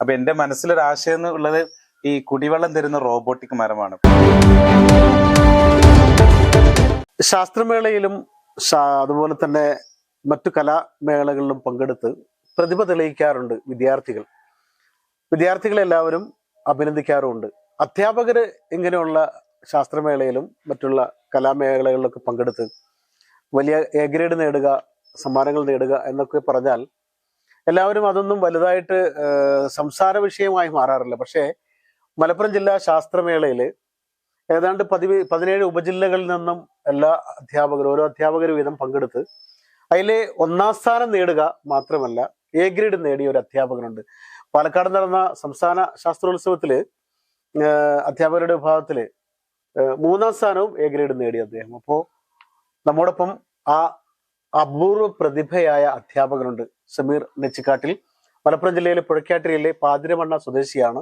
അപ്പൊ എന്റെ മനസ്സിലൊരു ആശയം എന്ന് ഉള്ളത് ഈ കുടിവെള്ളം തരുന്ന റോബോട്ടിക് മരമാണ്. ശാസ്ത്രമേളയിലും അതുപോലെ തന്നെ മറ്റു കലാമേളകളിലും പങ്കെടുത്ത് പ്രതിഭ തെളിയിക്കാറുണ്ട് വിദ്യാർത്ഥികൾ. വിദ്യാർത്ഥികളെല്ലാവരും അഭിനന്ദിക്കാറുമുണ്ട്. അധ്യാപകര് ഇങ്ങനെയുള്ള ശാസ്ത്രമേളയിലും മറ്റുള്ള കലാമേളകളിലൊക്കെ പങ്കെടുത്ത് വലിയ എ ഗ്രേഡ് നേടുക സമ്മാനങ്ങൾ നേടുക എന്നൊക്കെ പറഞ്ഞാൽ എല്ലാവരും അതൊന്നും വലുതായിട്ട് സംസാര വിഷയമായി മാറാറില്ല. പക്ഷേ മലപ്പുറം ജില്ലാ ശാസ്ത്രമേളയിൽ ഏതാണ്ട് പതിവ് പതിനേഴ് ഉപജില്ലകളിൽ നിന്നും എല്ലാ അധ്യാപകരും ഓരോ അധ്യാപകർ വീതം പങ്കെടുത്ത് അതിലെ ഒന്നാം സ്ഥാനം നേടുക മാത്രമല്ല എ ഗ്രേഡ് നേടിയ ഒരു അധ്യാപകനുണ്ട്. പാലക്കാട് നടന്ന സംസ്ഥാന ശാസ്ത്രോത്സവത്തിൽ അധ്യാപകരുടെ വിഭാഗത്തിൽ മൂന്നാം സ്ഥാനവും എ ഗ്രേഡ് നേടി അദ്ദേഹം. അപ്പോൾ നമ്മോടൊപ്പം ആ അപൂർവ പ്രതിഭയായ അധ്യാപകനുണ്ട്. സമീർ നെച്ചിക്കാട്ടിൽ. മലപ്പുറം ജില്ലയിലെ പുഴക്കാട്ടിരിയിലെ പാതിരമണ്ണ സ്വദേശിയാണ്.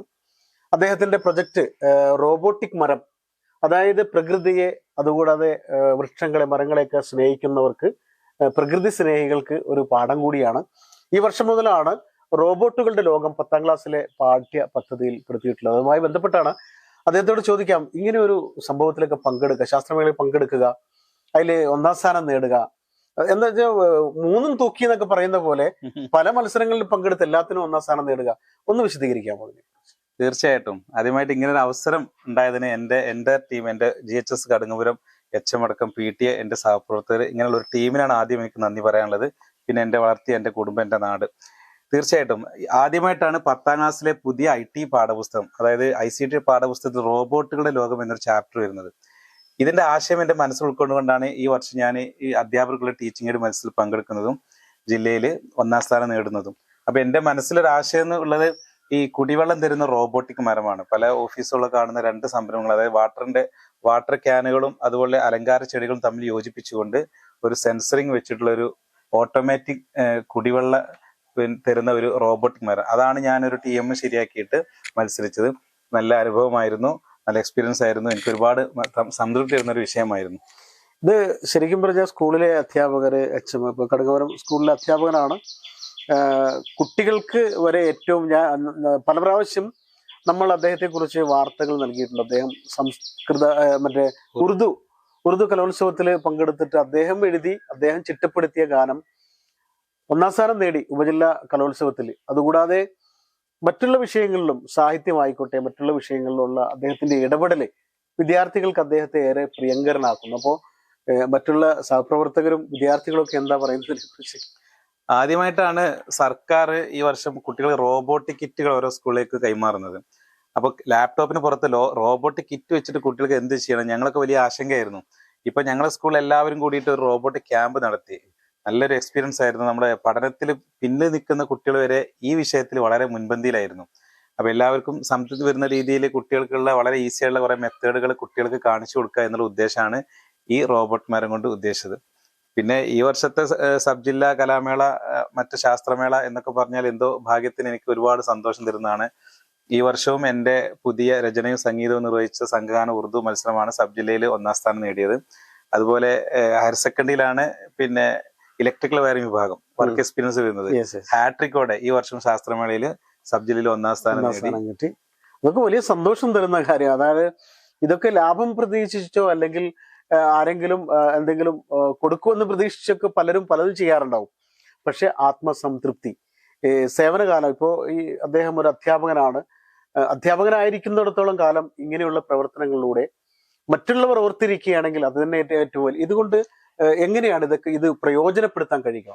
അദ്ദേഹത്തിന്റെ പ്രൊജക്ട് റോബോട്ടിക് മരം. അതായത് പ്രകൃതിയെ അതുകൂടാതെ വൃക്ഷങ്ങളെ മരങ്ങളെയൊക്കെ സ്നേഹിക്കുന്നവർക്ക് പ്രകൃതി സ്നേഹികൾക്ക് ഒരു പാഠം കൂടിയാണ്. ഈ വർഷം മുതലാണ് റോബോട്ടുകളുടെ ലോകം പത്താം ക്ലാസ്സിലെ പാഠ്യ പദ്ധതിയിൽ പെടുത്തിയിട്ടുള്ളത്. അതുമായി ബന്ധപ്പെട്ടാണ് അദ്ദേഹത്തോട് ചോദിക്കാം ഇങ്ങനെ ഒരു സംഭവത്തിലൊക്കെ പങ്കെടുക്കുക ശാസ്ത്രമേളയിൽ പങ്കെടുക്കുക അതിൽ ഒന്നാം സ്ഥാനം നേടുക എന്താ വെച്ചാൽ മൂന്നും തൂക്കി എന്നൊക്കെ പറയുന്ന പോലെ പല മത്സരങ്ങളിൽ പങ്കെടുത്ത് എല്ലാത്തിനും ഒന്നാം സ്ഥാനം നേടുക. ഒന്ന് വിശദീകരിക്കാമോ അതിനെ തീർച്ചയായിട്ടും. ആദ്യമായിട്ട് ഇങ്ങനെ ഒരു അവസരം ഉണ്ടായതിന് എന്റെ എന്റെ ടീം എന്റെ G H S Kadungapuram H M അടക്കം പി ടി എ എന്റെ സഹപ്രവർത്തകർ ഇങ്ങനെയുള്ള ഒരു ടീമിനാണ് ആദ്യം എനിക്ക് നന്ദി പറയാനുള്ളത്. പിന്നെ എന്റെ വളർത്തിയ എന്റെ കുടുംബം എന്റെ നാട്. തീർച്ചയായിട്ടും ആദ്യമായിട്ടാണ് പത്താം ക്ലാസ്സിലെ പുതിയ ഐ ടി പാഠപുസ്തകം അതായത് ഐ സി ടി പാഠപുസ്തകത്തിൽ റോബോട്ടുകളുടെ ലോകം എന്നൊരു ചാപ്റ്റർ വരുന്നത്. ഇതിന്റെ ആശയം എന്റെ മനസ്സിൽ ഉൾക്കൊണ്ടുകൊണ്ടാണ് ഈ വർഷം ഞാൻ ഈ അധ്യാപകർക്കുള്ള ടീച്ചിങ് മനസ്സിൽ മത്സരത്തിൽ പങ്കെടുക്കുന്നതും ജില്ലയിൽ ഒന്നാം സ്ഥാനം നേടുന്നതും. അപ്പൊ എന്റെ മനസ്സിലൊരു ആശയം ഉള്ളത് ഈ കുടിവെള്ളം തരുന്ന റോബോട്ടിക് മരമാണ്. പല ഓഫീസുകളിൽ കാണുന്ന രണ്ട് സംരംഭങ്ങൾ അതായത് വാട്ടറിന്റെ വാട്ടർ ക്യാനുകളും അതുപോലെ അലങ്കാര ചെടികളും തമ്മിൽ യോജിപ്പിച്ചുകൊണ്ട് ഒരു സെൻസറിങ് വെച്ചിട്ടുള്ള ഒരു ഓട്ടോമാറ്റിക് കുടിവെള്ള തരുന്ന ഒരു റോബോട്ടിക് മരം. അതാണ് ഞാനൊരു ടി എം ശരിയാക്കിയിട്ട് മത്സരിച്ചത്. നല്ല അനുഭവമായിരുന്നു. നല്ല എക്സ്പീരിയൻസ് ആയിരുന്നു. എനിക്ക് ഒരുപാട് സംതൃപ്തി തരുന്ന ഒരു വിഷയമായിരുന്നു. ഇത് ശരിക്കും പറഞ്ഞാൽ സ്കൂളിലെ അധ്യാപകർ എച്ച് എം ഇപ്പൊ കടകപുരം സ്കൂളിലെ അധ്യാപകനാണ്. കുട്ടികൾക്ക് വരെ ഏറ്റവും ഞാൻ പല പ്രാവശ്യം നമ്മൾ അദ്ദേഹത്തെ കുറിച്ച് വാർത്തകൾ നൽകിയിട്ടുണ്ട്. അദ്ദേഹം സംസ്കൃത മറ്റേ ഉറുദു ഉറുദു കലോത്സവത്തിൽ പങ്കെടുത്തിട്ട് അദ്ദേഹം എഴുതി അദ്ദേഹം ചിട്ടപ്പെടുത്തിയ ഗാനം ഒന്നാം സ്ഥാനം നേടി ഉപജില്ലാ കലോത്സവത്തിൽ അതുകൂടാതെ മറ്റുള്ള വിഷയങ്ങളിലും സാഹിത്യമായിക്കോട്ടെ മറ്റുള്ള വിഷയങ്ങളിലുള്ള അദ്ദേഹത്തിന്റെ ഇടപെടൽ വിദ്യാർത്ഥികൾക്ക് അദ്ദേഹത്തെ ഏറെ പ്രിയങ്കരനാക്കുന്നു. അപ്പോൾ മറ്റുള്ള സഹപ്രവർത്തകരും വിദ്യാർത്ഥികളൊക്കെ എന്താ പറയുന്നതിനെ കുറിച്ച് ആദ്യമായിട്ടാണ് സർക്കാർ ഈ വർഷം കുട്ടികൾ റോബോട്ടിക് കിറ്റുകൾ ഓരോ സ്കൂളിലേക്ക് കൈമാറുന്നത്. അപ്പൊ ലാപ്ടോപ്പിന് പുറത്ത് ലോ റോബോട്ടിക് കിറ്റ് വെച്ചിട്ട് കുട്ടികൾക്ക് എന്ത് ചെയ്യണം? ഞങ്ങൾക്ക് വലിയ ആശങ്കയായിരുന്നു. ഇപ്പൊ ഞങ്ങളുടെ സ്കൂളിൽ എല്ലാവരും കൂടിയിട്ട് ഒരു റോബോട്ടിക് ക്യാമ്പ് നടത്തി. നല്ലൊരു എക്സ്പീരിയൻസ് ആയിരുന്നു. നമ്മുടെ പഠനത്തിൽ പിന്നിൽ നിൽക്കുന്ന കുട്ടികൾ വരെ ഈ വിഷയത്തിൽ വളരെ മുൻപന്തിയിലായിരുന്നു. അപ്പൊ എല്ലാവർക്കും സംതൃപ്തി വരുന്ന രീതിയിൽ കുട്ടികൾക്കുള്ള വളരെ ഈസി ആയിട്ടുള്ള കുറെ മെത്തേഡുകൾ കുട്ടികൾക്ക് കാണിച്ചു കൊടുക്കുക എന്നുള്ള ഉദ്ദേശമാണ് ഈ റോബോട്ട് മരം കൊണ്ട് ഉദ്ദേശിച്ചത്. പിന്നെ ഈ വർഷത്തെ സബ് ജില്ലാ കലാമേള മറ്റ് ശാസ്ത്രമേള എന്നൊക്കെ പറഞ്ഞാൽ എന്തോ ഭാഗ്യത്തിന് എനിക്ക് ഒരുപാട് സന്തോഷം തരുന്നതാണ്. ഈ വർഷവും എന്റെ പുതിയ രചനയും സംഗീതവും നിർവഹിച്ച സംഘഗാന ഉറുദു മത്സരമാണ് സബ് ജില്ലയിൽ ഒന്നാം സ്ഥാനം നേടിയത്. അതുപോലെ ഹയർ സെക്കൻഡറിയിലാണ് പിന്നെ ഇലക്ട്രിക്കൽ വയറിംഗ് വിഭാഗം വർക്ക് എക്സ്പീരിയൻസ് വരുന്നത്. ഹാട്രിക്കോടെ ഈ വർഷം ശാസ്ത്രമേളയിൽ സബ് ജില്ലയിൽ ഒന്നാം സ്ഥാനം കിട്ടി. അതൊക്കെ വലിയ സന്തോഷം തരുന്ന കാര്യം അതായത് ഇതൊക്കെ ലാഭം പ്രതീക്ഷിച്ചോ അല്ലെങ്കിൽ ആരെങ്കിലും എന്തെങ്കിലും കൊടുക്കുമെന്ന് പ്രതീക്ഷിച്ചൊക്കെ പലരും പലതും ചെയ്യാറുണ്ടാവും. പക്ഷെ ആത്മസംതൃപ്തി സേവനകാലം ഇപ്പോ ഈ അദ്ദേഹം ഒരു അധ്യാപകനാണ്. അധ്യാപകനായിരിക്കുന്നിടത്തോളം കാലം ഇങ്ങനെയുള്ള പ്രവർത്തനങ്ങളിലൂടെ മറ്റുള്ളവർ ഓർത്തിരിക്കുകയാണെങ്കിൽ അത് തന്നെ ഏറ്റവും വലിയ ഇതുകൊണ്ട് എങ്ങനെയാണ് ഇതൊക്കെ ഇത് പ്രയോജനപ്പെടുത്താൻ കഴിയുക?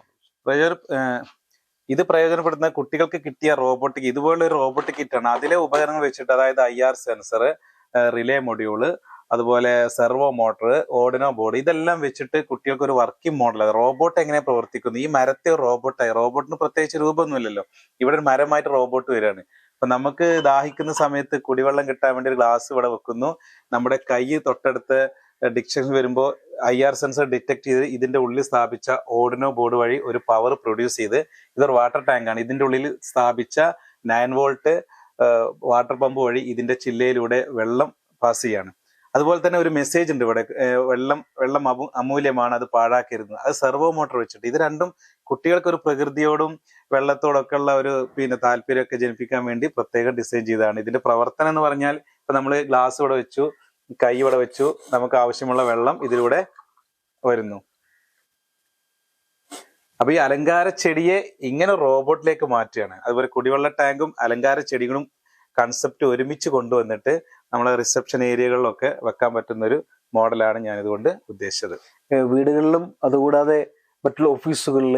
ഇത് പ്രയോജനപ്പെടുന്ന കുട്ടികൾക്ക് കിട്ടിയ റോബോട്ടിക് ഇതുപോലുള്ള ഒരു റോബോട്ടിക് ആണ് അതിലെ ഉപകരണങ്ങൾ വെച്ചിട്ട് അതായത് I R sensor relay module അതുപോലെ സെർവോ മോട്ടർ ഓർഡിനോ ബോർഡ് ഇതെല്ലാം വെച്ചിട്ട് കുട്ടികൾക്ക് ഒരു വർക്കിംഗ് മോഡൽ. റോബോട്ട് എങ്ങനെ പ്രവർത്തിക്കുന്നു? ഈ മരത്തെ റോബോട്ടായി. റോബോട്ടിന് പ്രത്യേകിച്ച് രൂപമൊന്നുമില്ലല്ലോ. ഇവിടെ ഒരു മരമായിട്ട് റോബോട്ട് വരികയാണ്. അപ്പൊ നമുക്ക് ദാഹിക്കുന്ന സമയത്ത് കുടിവെള്ളം കിട്ടാൻ വേണ്ടി ഒരു ഗ്ലാസ് ഇവിടെ വെക്കുന്നു. നമ്മുടെ കൈ തൊട്ടടുത്ത് ഡിക്ഷൻ വരുമ്പോൾ ഐ ആർ സെൻസർ ഡിറ്റക്ട് ചെയ്ത് ഇതിന്റെ ഉള്ളിൽ സ്ഥാപിച്ച ഓർഡിനോ ബോർഡ് വഴി ഒരു പവർ പ്രൊഡ്യൂസ് ചെയ്ത് ഇതൊരു വാട്ടർ ടാങ്കാണ് ഇതിന്റെ ഉള്ളിൽ സ്ഥാപിച്ച നയൻ വോൾട്ട് വാട്ടർ പമ്പ് വഴി ഇതിന്റെ ചില്ലയിലൂടെ വെള്ളം പാസ് ചെയ്യാണ്. അതുപോലെ തന്നെ ഒരു മെസ്സേജ് ഉണ്ട് ഇവിടെ. വെള്ളം വെള്ളം അമൂ- അമൂല്യമാണ് അത് പാഴാക്കരുത് അത് സെർവോ മോട്ടോർ വെച്ചിട്ട്. ഇത് രണ്ടും കുട്ടികൾക്ക് ഒരു പ്രകൃതിയോടും വെള്ളത്തോടൊക്കെ ഉള്ള ഒരു പിന്നെ താല്പര്യമൊക്കെ ജനിപ്പിക്കാൻ വേണ്ടി പ്രത്യേകം ഡിസൈൻ ചെയ്തതാണ്. ഇതിന്റെ പ്രവർത്തനം എന്ന് പറഞ്ഞാൽ ഇപ്പൊ നമ്മൾ ഗ്ലാസ് ഇവിടെ വെച്ചു. കൈ ഇവിടെ വെച്ചു. നമുക്ക് ആവശ്യമുള്ള വെള്ളം ഇതിലൂടെ വരുന്നു. അപ്പൊ ഈ അലങ്കാര ചെടിയെ ഇങ്ങനെ റോബോട്ടിലേക്ക് മാറ്റുകയാണ്. അതുപോലെ കുടിവെള്ള ടാങ്കും അലങ്കാര ചെടികളും കൺസെപ്റ്റ് ഒരുമിച്ച് കൊണ്ടുവന്നിട്ട് നമ്മളെ റിസപ്ഷൻ ഏരിയകളിലൊക്കെ വെക്കാൻ പറ്റുന്ന ഒരു മോഡലാണ് ഞാൻ ഇതുകൊണ്ട് ഉദ്ദേശിച്ചത് വീടുകളിലും അതുകൂടാതെ മറ്റുള്ള ഓഫീസുകളിൽ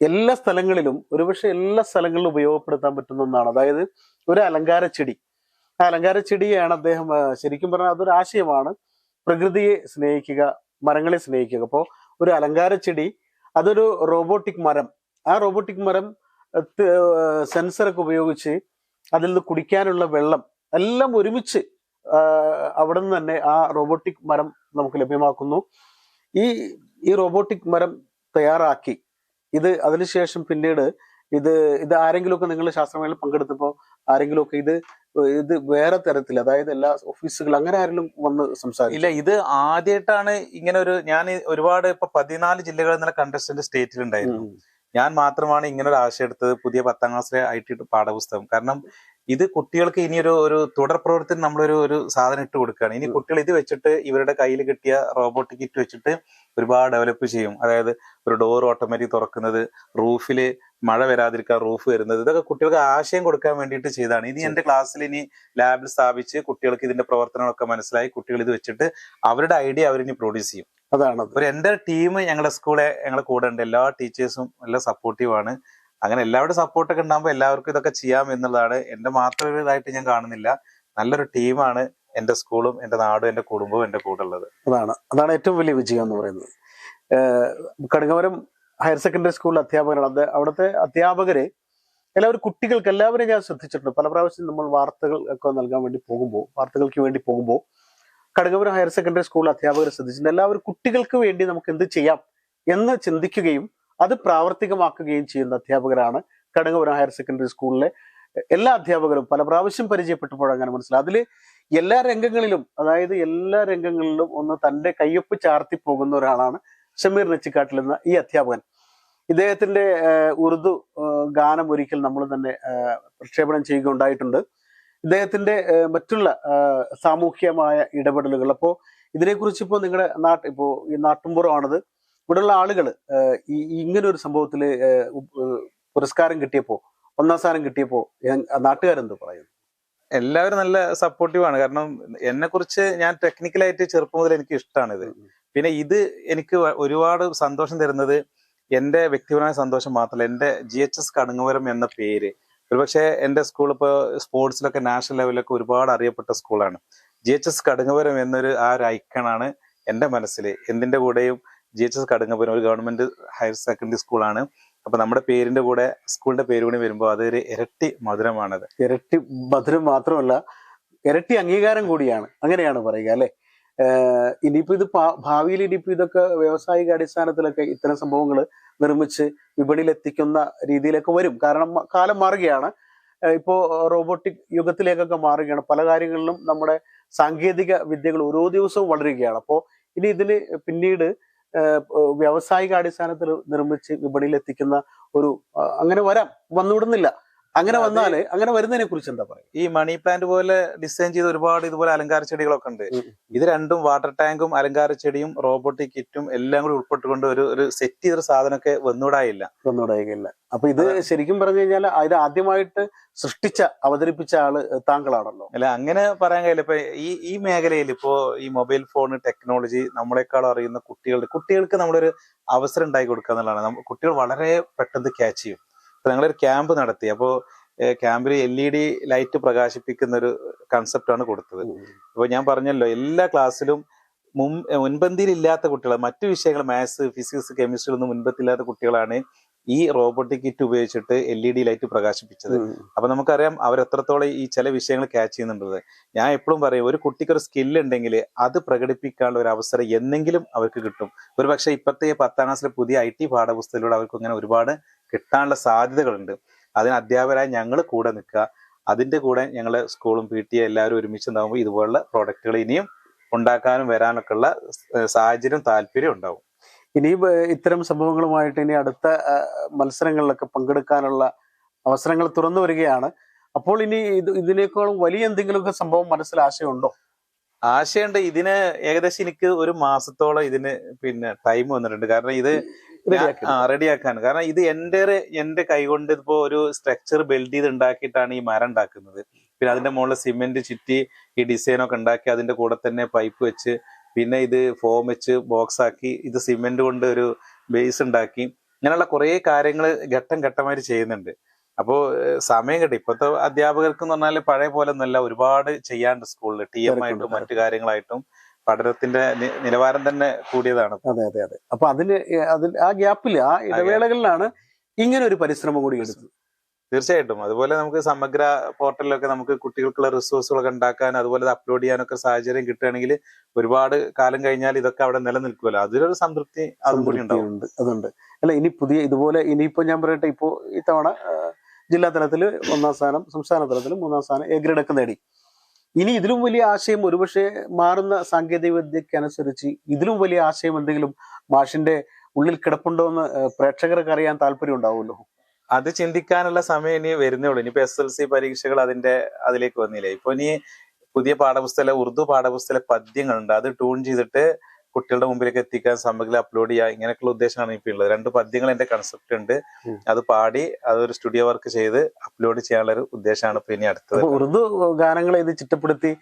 എല്ലാ സ്ഥലങ്ങളിലും ഒരുപക്ഷെ എല്ലാ സ്ഥലങ്ങളിലും ഉപയോഗപ്പെടുത്താൻ പറ്റുന്ന ഒന്നാണ്. അതായത് ഒരു അലങ്കാര ചെടി. അലങ്കാര ചെടിയാണ് അദ്ദേഹം ശരിക്കും പറഞ്ഞാൽ അതൊരു ആശയമാണ്. പ്രകൃതിയെ സ്നേഹിക്കുക മരങ്ങളെ സ്നേഹിക്കുക. അപ്പോൾ ഒരു അലങ്കാര ചെടി അതൊരു റോബോട്ടിക് മരം. ആ റോബോട്ടിക് മരം സെൻസറൊക്കെ ഉപയോഗിച്ച് അതിൽ നിന്ന് കുടിക്കാനുള്ള വെള്ളം എല്ലാം ഒരുമിച്ച് അവിടെ നിന്ന് തന്നെ ആ റോബോട്ടിക് മരം നമുക്ക് ലഭ്യമാക്കുന്നു. ഈ ഈ റോബോട്ടിക് മരം തയ്യാറാക്കി. ഇത് അതിനുശേഷം പിന്നീട് ഇത് ഇത് ആരെങ്കിലുമൊക്കെ നിങ്ങൾ ശാസ്ത്രമേളയിൽ പങ്കെടുത്തപ്പോൾ ആരെങ്കിലുമൊക്കെ ഇത് ഇത് വേറെ തരത്തിൽ അതായത് എല്ലാ ഓഫീസുകൾ അങ്ങനെ ആരെങ്കിലും വന്ന് സംസാരിക്കും ഇല്ല ഇത് ആദ്യമായിട്ടാണ് ഇങ്ങനെ ഒരു ഞാൻ ഒരുപാട് ഇപ്പൊ പതിനാല് ജില്ലകളിൽ നിന്നുള്ള കണ്ടസ്റ്റന്റ് സ്റ്റേറ്റിൽ ഉണ്ടായിരുന്നു. ഞാൻ മാത്രമാണ് ഇങ്ങനെ ഒരു ആശയം എടുത്തത് പുതിയ പത്താം ക്ലാസ്സിലെ ഐ ടി പാഠപുസ്തകം. കാരണം ഇത് കുട്ടികൾക്ക് ഇനിയൊരു ഒരു ഒരു തുടർ പ്രവർത്തനം നമ്മളൊരു ഒരു സാധനം ഇട്ട് കൊടുക്കുകയാണ്. ഇനി കുട്ടികൾ ഇത് വെച്ചിട്ട് ഇവരുടെ കയ്യിൽ കിട്ടിയ റോബോട്ടിക് കിറ്റ് വെച്ചിട്ട് ഒരുപാട് ഡെവലപ്പ് ചെയ്യും. അതായത് ഒരു ഡോർ ഓട്ടോമാറ്റിക് തുറക്കുന്നത് റൂഫിൽ മഴ വരാതിരിക്കാൻ റൂഫ് വരുന്നത് ഇതൊക്കെ കുട്ടികൾക്ക് ആശയം കൊടുക്കാൻ വേണ്ടിയിട്ട് ചെയ്തതാണ്. ഇനി എന്റെ ക്ലാസ്സിൽ ഇനി ലാബിൽ സ്ഥാപിച്ച് കുട്ടികൾക്ക് ഇതിന്റെ പ്രവർത്തനങ്ങളൊക്കെ മനസ്സിലായി കുട്ടികൾ ഇത് വെച്ചിട്ട് അവരുടെ ഐഡിയ അവരിനി പ്രൊഡ്യൂസ് ചെയ്യും. അതാണത്. ഒരു എന്റെ ടീം ഞങ്ങളുടെ സ്കൂളെ ഞങ്ങളുടെ കൂടെ ഉണ്ട്. എല്ലാ ടീച്ചേഴ്സും എല്ലാം സപ്പോർട്ടീവ് ആണ് അങ്ങനെ എല്ലാവരുടെ സപ്പോർട്ടൊക്കെ ഉണ്ടാകുമ്പോൾ എല്ലാവർക്കും ഇതൊക്കെ ചെയ്യാം എന്നുള്ളതാണ് എന്റെ മാത്രം ഒരു ഇതായിട്ട് ഞാൻ കാണുന്നില്ല. നല്ലൊരു ടീമാണ് എന്റെ സ്കൂളും എന്റെ നാടും എന്റെ കുടുംബവും എന്റെ കൂടെ ഉള്ളത്. അതാണ്. അതാണ് ഏറ്റവും വലിയ വിജയം എന്ന് പറയുന്നത്. കടുങ്ങവരം ഹയർ സെക്കൻഡറി സ്കൂളിലെ അധ്യാപകരാണ്. അവിടുത്തെ അധ്യാപകരെ എല്ലാവരും കുട്ടികൾക്ക് എല്ലാവരും ഞാൻ ശ്രദ്ധിച്ചിട്ടുണ്ട്. പല പ്രാവശ്യം നമ്മൾ വാർത്തകൾ ഒക്കെ നൽകാൻ വേണ്ടി പോകുമ്പോൾ വാർത്തകൾക്ക് വേണ്ടി പോകുമ്പോൾ കടുങ്ങമരം ഹയർ സെക്കൻഡറി സ്കൂൾ അധ്യാപകർ ശ്രദ്ധിച്ചിട്ടുണ്ട്. എല്ലാവരും കുട്ടികൾക്ക് വേണ്ടി നമുക്ക് എന്ത് ചെയ്യാം എന്ന് ചിന്തിക്കുകയും അത് പ്രാവർത്തികമാക്കുകയും ചെയ്യുന്ന അധ്യാപകരാണ് കടകപുരം ഹയർ സെക്കൻഡറി സ്കൂളിലെ എല്ലാ അധ്യാപകരും. പല പ്രാവശ്യം പരിചയപ്പെട്ടപ്പോൾ അങ്ങനെ മനസ്സിലായി അതിൽ എല്ലാ രംഗങ്ങളിലും അതായത് എല്ലാ രംഗങ്ങളിലും ഒന്ന് തന്റെ കയ്യൊപ്പ് ചാർത്തി പോകുന്ന ഒരാളാണ് ഷമീർ നെച്ചിക്കാട്ടിൽ എന്ന ഈ അധ്യാപകൻ. ഇദ്ദേഹത്തിന്റെ ഉറുദു ഗാനം ഒരിക്കൽ നമ്മൾ തന്നെ പ്രക്ഷേപണം ചെയ്യുകയുണ്ടായിട്ടുണ്ട്. ഇദ്ദേഹത്തിന്റെ മറ്റുള്ള സാമൂഹ്യമായ ഇടപെടലുകൾ. അപ്പോൾ ഇതിനെക്കുറിച്ച് ഇപ്പോൾ നിങ്ങളുടെ നാട്ട് ഇപ്പോ ഈ നാട്ടുമ്പുറമാണത്. ഇവിടെയുള്ള ആളുകൾ ഈ ഇങ്ങനെ ഒരു സംഭവത്തിൽ പുരസ്കാരം കിട്ടിയപ്പോൾ ഒന്നാം സ്ഥാനം കിട്ടിയപ്പോൾ നാട്ടുകാരെന്ത് പറയുന്നു? എല്ലാവരും നല്ല സപ്പോർട്ടീവ് ആണ് കാരണം എന്നെ കുറിച്ച് ഞാൻ ടെക്നിക്കലായിട്ട് ചെറുപ്പം മുതൽ എനിക്ക് ഇഷ്ടമാണ് ഇത് പിന്നെ ഇത് എനിക്ക് ഒരുപാട് സന്തോഷം തരുന്നത് എന്റെ വ്യക്തിപരമായ സന്തോഷം മാത്രമല്ല എന്റെ ജി എച്ച് എസ് കടുങ്ങുവരം എന്ന പേര്. ഒരുപക്ഷെ എന്റെ സ്കൂൾ ഇപ്പോൾ സ്പോർട്സിലൊക്കെ നാഷണൽ ലെവലിലൊക്കെ ഒരുപാട് അറിയപ്പെട്ട സ്കൂളാണ് ജി എച്ച് എസ് കടുങ്ങപുരം എന്നൊരു ആ ഒരു ഐക്കണാണ് എന്റെ മനസ്സിൽ എന്തിന്റെ കൂടെയും ജി എച്ച് എസ് കടുങ്ങപുരം ഒരു ഗവൺമെന്റ് ഹയർ സെക്കൻഡറി സ്കൂളാണ് അപ്പൊ നമ്മുടെ പേരിന്റെ കൂടെ സ്കൂളിന്റെ പേര് കൂടി വരുമ്പോൾ അതൊരു ഇരട്ടി മധുരമാണത്. ഇരട്ടി മധുരം മാത്രമല്ല ഇരട്ടി അംഗീകാരം കൂടിയാണ്. അങ്ങനെയാണ് പറയുക അല്ലെ? ഇനിയിപ്പോ ഇത് ഭാവിയിൽ ഇനിയിപ്പോ ഇതൊക്കെ വ്യാവസായിക അടിസ്ഥാനത്തിലൊക്കെ ഇത്തരം സംഭവങ്ങൾ നിർമ്മിച്ച് വിപണിയിൽ എത്തിക്കുന്ന രീതിയിലേക്ക് വരും. കാരണം കാലം മാറുകയാണ്. ഇപ്പോ റോബോട്ടിക് യുഗത്തിലേക്കൊക്കെ മാറുകയാണ്. പല കാര്യങ്ങളിലും നമ്മുടെ സാങ്കേതിക വിദ്യകൾ ഓരോ ദിവസവും വളരുകയാണ്. അപ്പോൾ ഇനി ഇതിന് പിന്നീട് വ്യാവസായിക അടിസ്ഥാനത്തിൽ നിർമ്മിച്ച് വിപണിയിൽ എത്തിക്കുന്ന ഒരു അങ്ങനെ വരാം. വന്നുവിടുന്നില്ല. അങ്ങനെ വന്നാൽ അങ്ങനെ വരുന്നതിനെ കുറിച്ച് എന്താ പറയുക? ഈ മണി പ്ലാന്റ് പോലെ ഡിസൈൻ ചെയ്ത ഒരുപാട് ഇതുപോലെ അലങ്കാര ചെടികളൊക്കെ ഉണ്ട്. ഇത് രണ്ടും വാട്ടർ ടാങ്കും അലങ്കാര ചെടിയും റോബോട്ടിക് കിറ്റും എല്ലാം കൂടി ഉൾപ്പെട്ടുകൊണ്ട് ഒരു ഒരു സെറ്റ് ചെയ്തൊരു സാധനമൊക്കെ വന്നുകൂടായില്ല വന്നുകൂടായില്ല അപ്പൊ ഇത് ശരിക്കും പറഞ്ഞു കഴിഞ്ഞാൽ ഇത് ആദ്യമായിട്ട് സൃഷ്ടിച്ച അവതരിപ്പിച്ച ആൾ താങ്കളാണല്ലോ. അല്ല അങ്ങനെ പറയാൻ കഴിയില്ല. ഇപ്പൊ ഈ ഈ മേഖലയിൽ ഇപ്പോ ഈ മൊബൈൽ ഫോൺ ടെക്നോളജി നമ്മളെക്കാളും അറിയുന്ന കുട്ടികളുടെ കുട്ടികൾക്ക് നമ്മളൊരു അവസരം ഉണ്ടാക്കി കൊടുക്കുക എന്നുള്ളതാണ്. കുട്ടികൾ വളരെ പെട്ടെന്ന് ക്യാച്ച് ചെയ്യും. ഞങ്ങളൊരു ക്യാമ്പ് നടത്തി. അപ്പോ ക്യാമ്പിൽ എൽ ഇ ഡി ലൈറ്റ് പ്രകാശിപ്പിക്കുന്ന ഒരു കൺസെപ്റ്റാണ് കൊടുത്തത്. അപ്പൊ ഞാൻ പറഞ്ഞല്ലോ എല്ലാ ക്ലാസ്സിലും മുൻ മുൻപന്തിയിൽ ഇല്ലാത്ത കുട്ടികൾ മറ്റു വിഷയങ്ങൾ മാത്സ് ഫിസിക്സ് കെമിസ്ട്രി ഒന്നും മുൻപത്തില്ലാത്ത കുട്ടികളാണ് ഈ റോബോട്ടിക് കിറ്റ് ഉപയോഗിച്ചിട്ട് എൽ ഇ ഡി ലൈറ്റ് പ്രകാശിപ്പിച്ചത്. അപ്പൊ നമുക്കറിയാം അവർ എത്രത്തോളം ഈ ചില വിഷയങ്ങൾ ക്യാച്ച് ചെയ്യുന്നുണ്ടത് ഞാൻ എപ്പോഴും പറയും ഒരു കുട്ടിക്ക് ഒരു സ്കിൽ ഉണ്ടെങ്കിൽ അത് പ്രകടിപ്പിക്കാനുള്ള ഒരു അവസരം എന്നെങ്കിലും അവർക്ക് കിട്ടും. ഒരു പക്ഷേ ഇപ്പോഴത്തെ പത്താം ക്ലാസ്സിലെ പുതിയ ഐ ടി പാഠപുസ്തകത്തിലൂടെ അവർക്ക് ഇങ്ങനെ ഒരുപാട് കിട്ടാനുള്ള സാധ്യതകളുണ്ട്. അതിന് അധ്യാപകരായി ഞങ്ങൾ കൂടെ നിൽക്കുക. അതിന്റെ കൂടെ ഞങ്ങൾ സ്കൂളും പി ടി എല്ലാവരും ഒരുമിച്ച് ഉണ്ടാകുമ്പോൾ ഇതുപോലുള്ള പ്രോഡക്റ്റുകൾ ഇനിയും ഉണ്ടാക്കാനും വരാനൊക്കെ ഉള്ള സാഹചര്യം താല്പര്യം ഉണ്ടാവും. ഇനി ഇത്തരം സംഭവങ്ങളുമായിട്ട് ഇനി അടുത്ത മത്സരങ്ങളിലൊക്കെ പങ്കെടുക്കാനുള്ള അവസരങ്ങൾ തുറന്നു വരികയാണ്. അപ്പോൾ ഇനി ഇത് ഇതിനേക്കാളും വലിയ എന്തെങ്കിലുമൊക്കെ സംഭവം മനസ്സിൽ ആശയമുണ്ടോ? ആശയുണ്ട് ഇതിന് ഏകദേശം എനിക്ക് ഒരു മാസത്തോളം ഇതിന് പിന്നെ ടൈം വന്നിട്ടുണ്ട്. കാരണം ഇത് റെഡിയാക്കാൻ കാരണം ഇത് എന്റെ എന്റെ കൈകൊണ്ട് ഇപ്പോ ഒരു സ്ട്രക്ചർ ബിൽഡ് ചെയ്ത് ഉണ്ടാക്കിയിട്ടാണ് ഈ മരം ഉണ്ടാക്കുന്നത്. പിന്നെ അതിന്റെ മുകളിൽ സിമെന്റ് ചുറ്റി ഈ ഡിസൈൻ ഒക്കെ ഉണ്ടാക്കി അതിന്റെ കൂടെ തന്നെ പൈപ്പ് വെച്ച് പിന്നെ ഇത് ഫോം വെച്ച് ബോക്സ് ആക്കി ഇത് സിമെന്റ് കൊണ്ട് ഒരു ബേസ് ഉണ്ടാക്കി. ഇങ്ങനെയുള്ള കുറെ കാര്യങ്ങൾ ഘട്ടം ഘട്ടമായിട്ട് ചെയ്യുന്നുണ്ട്. അപ്പോ സമയം കിട്ടി. ഇപ്പോഴത്തെ അധ്യാപകർക്ക് എന്ന് പറഞ്ഞാൽ പഴയ പോലെ ഒന്നല്ല ഒരുപാട് ചെയ്യാണ്ട് സ്കൂളിൽ ടി എം ആയിട്ടും മറ്റു കാര്യങ്ങളായിട്ടും പഠനത്തിന്റെ നിലവാരം തന്നെ കൂടിയതാണ്. അതെ അതെ അതെ. അപ്പൊ അതിന് ഏഹ്, അതിൽ ആ ഗ്യാപ്പിൽ ആ ഇടവേളകളിലാണ് ഇങ്ങനെ ഒരു പരിശ്രമം കൂടി എടുത്തത്. തീർച്ചയായിട്ടും. അതുപോലെ നമുക്ക് സമഗ്ര പോർട്ടലിലൊക്കെ നമുക്ക് കുട്ടികൾക്കുള്ള റിസോഴ്സുകളൊക്കെ ഉണ്ടാക്കാൻ അതുപോലെ അപ്ലോഡ് ചെയ്യാനൊക്കെ സാഹചര്യം കിട്ടുകയാണെങ്കിൽ ഒരുപാട് കാലം കഴിഞ്ഞാൽ ഇതൊക്കെ അവിടെ നിലനിൽക്കുമല്ലോ. അതിലൊരു സംതൃപ്തി അതും കൂടി ഉണ്ടാവും. ഉണ്ട് അതുണ്ട്. അല്ല ഇനി പുതിയ ഇതുപോലെ ഇനിയിപ്പോ ഞാൻ പറയട്ടെ ഇപ്പോ ഇത്തവണ ജില്ലാ തലത്തിൽ ഒന്നാം സ്ഥാനം സംസ്ഥാന തലത്തിൽ മൂന്നാം സ്ഥാനം എ ഗ്രേഡ് ഒക്കെ നേടി. ഇനി ഇതിലും വലിയ ആശയം ഒരുപക്ഷെ മാറുന്ന സാങ്കേതിക വിദ്യക്ക് അനുസരിച്ച് ഇതിലും വലിയ ആശയം എന്തെങ്കിലും മാഷിന്റെ ഉള്ളിൽ കിടപ്പുണ്ടോ എന്ന് പ്രേക്ഷകർക്ക് അറിയാൻ താല്പര്യം ഉണ്ടാവുമല്ലോ. അത് ചിന്തിക്കാനുള്ള സമയം ഇനി വരുന്നേ ഉള്ളൂ ഇനിയിപ്പോ എസ് എൽ സി പരീക്ഷകൾ അതിന്റെ അതിലേക്ക് വന്നില്ലേ? ഇപ്പൊ ഇനി പുതിയ പാഠപുസ്തക ഉറുദു പാഠപുസ്തക പദ്യങ്ങളുണ്ട്. അത് ട്യൂൺ ചെയ്തിട്ട് കുട്ടികളുടെ മുമ്പിലേക്ക് എത്തിക്കാൻ സാമഗ്രികൾ അപ്ലോഡ് ചെയ്യുക ഇങ്ങനെയൊക്കെയുള്ള ഉദ്ദേശമാണ് ഇപ്പൊ ഉള്ളത്. രണ്ട് പദ്യങ്ങൾ എന്റെ കൺസെപ്റ്റ് ഉണ്ട്. അത് പാടി അതൊരു സ്റ്റുഡിയോ വർക്ക് ചെയ്ത് അപ്ലോഡ് ചെയ്യാനുള്ള ഒരു ഉദ്ദേശമാണ് ഇപ്പൊ ഇനി അടുത്തത്. ഉറുദു ഗാനങ്ങളെ ഇത് ചിട്ടപ്പെടുത്തി?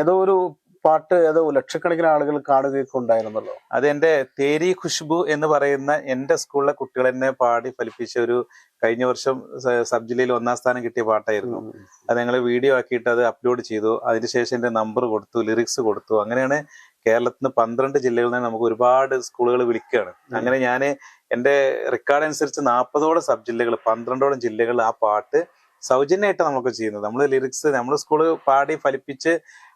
ഏതോ ഒരു പാട്ട് ഏതോ ലക്ഷക്കണക്കിന് ആളുകൾ കാണുകയൊക്കെ ഉണ്ടായിരുന്നല്ലോ. അത് എന്റെ തേരി ഖുഷ്ബു എന്ന് പറയുന്ന എന്റെ സ്കൂളിലെ കുട്ടികൾ എന്നെ പാടി ഫലിപ്പിച്ച ഒരു കഴിഞ്ഞ വർഷം സബ് ജില്ലയിൽ ഒന്നാം സ്ഥാനം കിട്ടിയ പാട്ടായിരുന്നു. അത് ഞങ്ങൾ വീഡിയോ ആക്കിയിട്ട് അത് അപ്ലോഡ് ചെയ്തു. അതിനുശേഷം എന്റെ നമ്പർ കൊടുത്തു ലിറിക്സ് കൊടുത്തു. അങ്ങനെയാണ് കേരളത്തിൽ നിന്ന് പന്ത്രണ്ട് ജില്ലകളിൽ നിന്ന് നമുക്ക് ഒരുപാട് സ്കൂളുകൾ വിളിക്കുകയാണ്. അങ്ങനെ ഞാൻ എന്റെ റെക്കോർഡ് അനുസരിച്ച് നാൽപ്പതോളം സബ് ജില്ലകൾ പന്ത്രണ്ടോളം ജില്ലകൾ ആ പാട്ട് സൗജന്യമായിട്ട് നമുക്ക് ചെയ്യുന്നത്. നമ്മൾ ലിറിക്സ് നമ്മൾ സ്കൂൾ പാടി ഫലിപ്പിച്ച്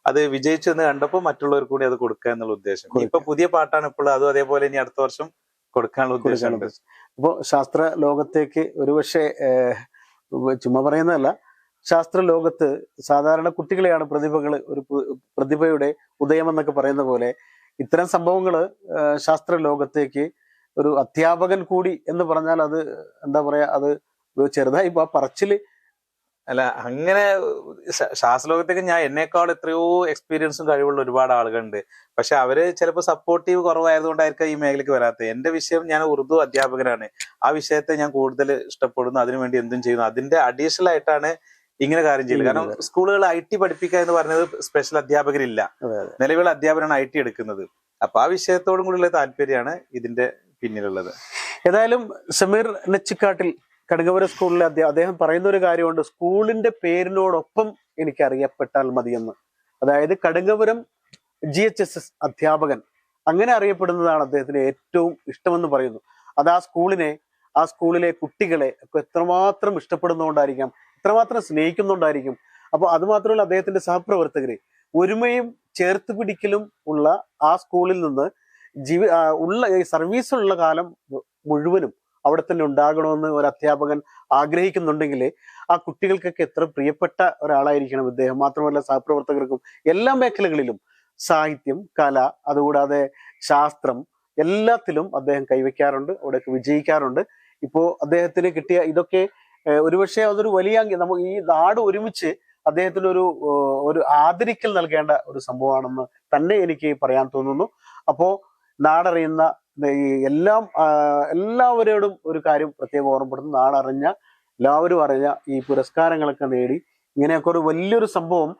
അത് വിജയിച്ചു എന്ന് കണ്ടപ്പോൾ മറ്റുള്ളവർ കൂടി അത് കൊടുക്കുക എന്നുള്ള ഉദ്ദേശം. ഇപ്പൊ പുതിയ പാട്ടാണ് ഇപ്പോൾ അതും അതേപോലെ ഇനി അടുത്ത വർഷം കൊടുക്കാനുള്ള ഉദ്ദേശം അപ്പോൾ ശാസ്ത്ര ലോകത്തേക്ക് ഒരുപക്ഷെ ചുമ്മാ പറയുന്നതല്ല ശാസ്ത്ര ലോകത്ത് സാധാരണ കുട്ടികളെയാണ് പ്രതിഭകൾ ഒരു പ്രതിഭയുടെ ഉദയം എന്നൊക്കെ പറയുന്ന പോലെ ഇത്തരം സംഭവങ്ങൾ ശാസ്ത്ര ലോകത്തേക്ക് ഒരു അധ്യാപകൻ കൂടി എന്ന് പറഞ്ഞാൽ അത് എന്താ പറയാ അത് ചെറുതായി ആ പറച്ചിൽ. അല്ല അങ്ങനെ ശാസ്ത്ര ശാസ്ത്രലോകത്തേക്ക് ഞാൻ എന്നേക്കാൾ എത്രയോ എക്സ്പീരിയൻസും കഴിവുള്ള ഒരുപാട് ആളുകളുണ്ട്. പക്ഷെ അവർ ചിലപ്പോൾ സപ്പോർട്ടീവ് കുറവായതുകൊണ്ടായിരിക്കും ഈ മേഖലയ്ക്ക് വരാത്തത്. എന്റെ വിഷയം ഞാൻ ഉറുദു അധ്യാപകനാണ്. ആ വിഷയത്തെ ഞാൻ കൂടുതൽ ഇഷ്ടപ്പെടുന്നു. അതിനുവേണ്ടി എന്തും ചെയ്യുന്നു. അതിന്റെ അഡീഷണൽ ആയിട്ടാണ് ഇങ്ങനെ കാര്യം ചെയ്യില്ല. കാരണം സ്കൂളുകൾ ഐ ടി പഠിപ്പിക്കുക എന്ന് പറഞ്ഞത് സ്പെഷ്യൽ അധ്യാപകരില്ല. നിലവിലുള്ള അധ്യാപകരാണ് ഐ ടി എടുക്കുന്നത്. അപ്പൊ ആ വിഷയത്തോടും കൂടിയുള്ള താല്പര്യമാണ് ഇതിന്റെ പിന്നിലുള്ളത്. ഏതായാലും സമീർ നെച്ചിക്കാട്ടിൽ കടുകപുര സ്കൂളിലെ അദ്ദേഹം പറയുന്ന ഒരു കാര്യമുണ്ട്. സ്കൂളിന്റെ പേരിനോടൊപ്പം എനിക്ക് അറിയപ്പെട്ടാൽ മതിയെന്ന്. അതായത് Kadukapuram G H S S അധ്യാപകൻ അങ്ങനെ അറിയപ്പെടുന്നതാണ് അദ്ദേഹത്തിന് ഏറ്റവും ഇഷ്ടമെന്ന് പറയുന്നു. അത് ആ സ്കൂളിനെ ആ സ്കൂളിലെ കുട്ടികളെ ഒക്കെ എത്രമാത്രം ഇഷ്ടപ്പെടുന്നതുകൊണ്ടായിരിക്കാം എത്രമാത്രം സ്നേഹിക്കുന്നുണ്ടായിരിക്കും? അപ്പോൾ അതുമാത്രമല്ല അദ്ദേഹത്തിന്റെ സഹപ്രവർത്തകര്. ഒരുമയും ചേർത്ത് പിടിക്കലും ഉള്ള ആ സ്കൂളിൽ നിന്ന് ജീവി ഉള്ള സർവീസിലുള്ള കാലം മുഴുവനും അവിടെ തന്നെ ഉണ്ടാകണമെന്ന് ഒരു അധ്യാപകൻ ആഗ്രഹിക്കുന്നുണ്ടെങ്കിൽ ആ കുട്ടികൾക്കൊക്കെ എത്ര പ്രിയപ്പെട്ട ഒരാളായിരിക്കണം ഇദ്ദേഹം. മാത്രമല്ല സഹപ്രവർത്തകർക്കും എല്ലാ മേഖലകളിലും സാഹിത്യം കല അതുകൂടാതെ ശാസ്ത്രം എല്ലാത്തിലും അദ്ദേഹം കൈവയ്ക്കാറുണ്ട് അവിടെയൊക്കെ വിജയിക്കാറുണ്ട്. ഇപ്പോൾ അദ്ദേഹത്തിന് കിട്ടിയ ഇതൊക്കെ ഒരുപക്ഷെ അതൊരു വലിയ നമുക്ക് ഈ നാട് ഒരുമിച്ച് അദ്ദേഹത്തിന് ഒരു ഒരു ആദരിക്കൽ നൽകേണ്ട ഒരു സംഭവമാണെന്ന് തന്നെ എനിക്ക് പറയാൻ തോന്നുന്നു. അപ്പോ നാടറിയുന്ന ഈ എല്ലാം എല്ലാവരോടും ഒരു കാര്യം പ്രത്യേകം ഓർമ്മപ്പെടുന്നു നാടറിഞ്ഞ എല്ലാവരും അറിഞ്ഞ ഈ പുരസ്കാരങ്ങളൊക്കെ നേടി ഇങ്ങനെയൊക്കെ ഒരു വലിയൊരു സംഭവം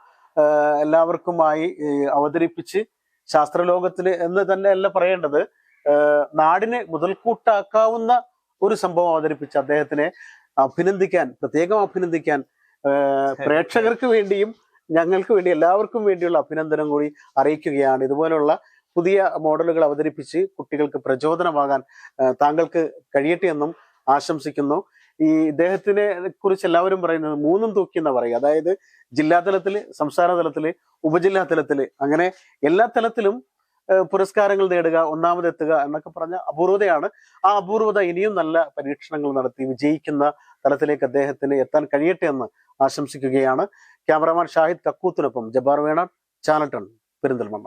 എല്ലാവർക്കുമായി അവതരിപ്പിച്ച് ശാസ്ത്രലോകത്തിന് എന്ന് തന്നെ അല്ല പറയേണ്ടത് നാടിനെ മുതൽക്കൂട്ടാക്കാവുന്ന ഒരു സംഭവം അവതരിപ്പിച്ച് അദ്ദേഹത്തിനെ അഭിനന്ദിക്കാൻ പ്രത്യേകം അഭിനന്ദിക്കാൻ പ്രേക്ഷകർക്ക് വേണ്ടിയും ഞങ്ങൾക്ക് വേണ്ടി എല്ലാവർക്കും വേണ്ടിയുള്ള അഭിനന്ദനം കൂടി അറിയിക്കുകയാണ്. ഇതുപോലുള്ള പുതിയ മോഡലുകൾ അവതരിപ്പിച്ച് കുട്ടികൾക്ക് പ്രചോദനമാകാൻ താങ്കൾക്ക് കഴിയട്ടെ എന്നും ആശംസിക്കുന്നു. ഈ ഇദ്ദേഹത്തിനെ കുറിച്ച് എല്ലാവരും പറയുന്നത് മൂന്നും തൂക്കി എന്നാ പറയുക. അതായത് ജില്ലാ തലത്തിൽ സംസ്ഥാന തലത്തിൽ ഉപജില്ലാ അങ്ങനെ എല്ലാ തലത്തിലും പുരസ്കാരങ്ങൾ നേടുക ഒന്നാമതെത്തുക എന്നൊക്കെ പറഞ്ഞ അപൂർവതയാണ്. ആ അപൂർവത ഇനിയും നല്ല പരീക്ഷണങ്ങൾ നടത്തി വിജയിക്കുന്ന തലത്തിലേക്ക് അദ്ദേഹത്തിന് എത്താൻ കഴിയട്ടെ എന്ന് ആശംസിക്കുകയാണ്. ക്യാമറമാൻ ഷാഹിദ് കക്കൂത്തിനൊപ്പം ജബ്ബാർ വേണ ചാനൽ ടൺ പെരിന്തൽമണ്ണ.